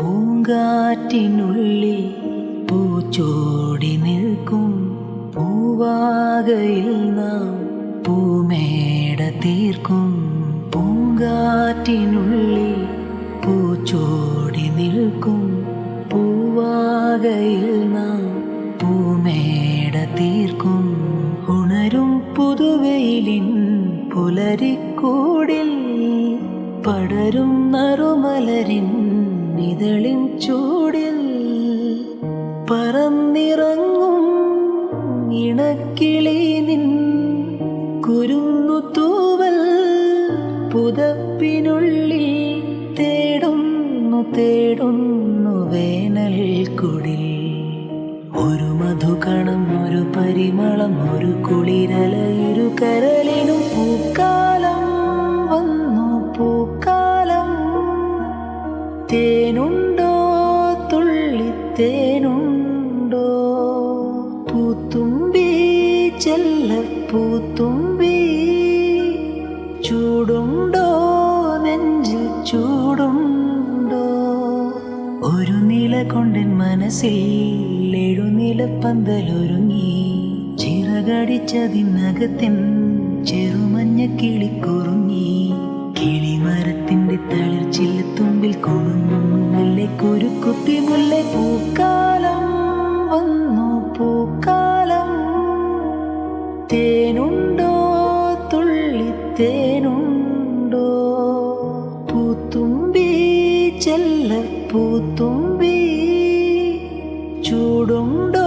പൂങ്കാറ്റിനുള്ളിൽ പൂച്ചോടി നിൽക്കും. പൂവാകയിൽ നാം പൂമേട തീർക്കും. പൂങ്കാറ്റിനുള്ളിൽ പൂച്ചോടി നിൽക്കും. പൂവാകയിൽ നാം പൂമേട തീർക്കും. ഉണരും പുതുവെയിലിൻ പുലരിക്കൂടിൽ പടരും നറുമലരിൻ ഇതളിൻ ചൂടിൽ പറന്നിറങ്ങും ഇണക്കിളി നിൻ കുരുന്നു തൂവൽ പുതപ്പിനുള്ളിൽ തേടുന്നു തേടുന്നു വേനൽ കുടിൽ. ഒരു മധുകണം ഒരു പരിമളം ഒരു കുളിരല ഇരു കരളിനും പൂക്കാലം വന്നു പൂക്കാലം തേനുണ്ടോ? തുള്ളി തേനുണ്ടോ? പൂത്തുമ്പി ചെല്ല പൂത്തുമ്പി ചൂടുണ്ടോ? നെഞ്ചിൽ ചൂടുണ്ടോ? ഒരു നില കൊണ്ടൻ മനസ്സിൽ എഴുനില പന്തലൊരുങ്ങി ചിറകടിച്ചതിനകത്തിൻ ചെറുമഞ്ഞ കിളിക്കുറുങ്ങി. കുത്തി മുല്ല പൂക്കാലം വന്നു പൂക്കാലം. തേനുണ്ടോ? തുള്ളി തേനുണ്ടോ? പൂത്തുമ്പി ചെല്ല പൂത്തുമ്പി ചൂടുണ്ടോ?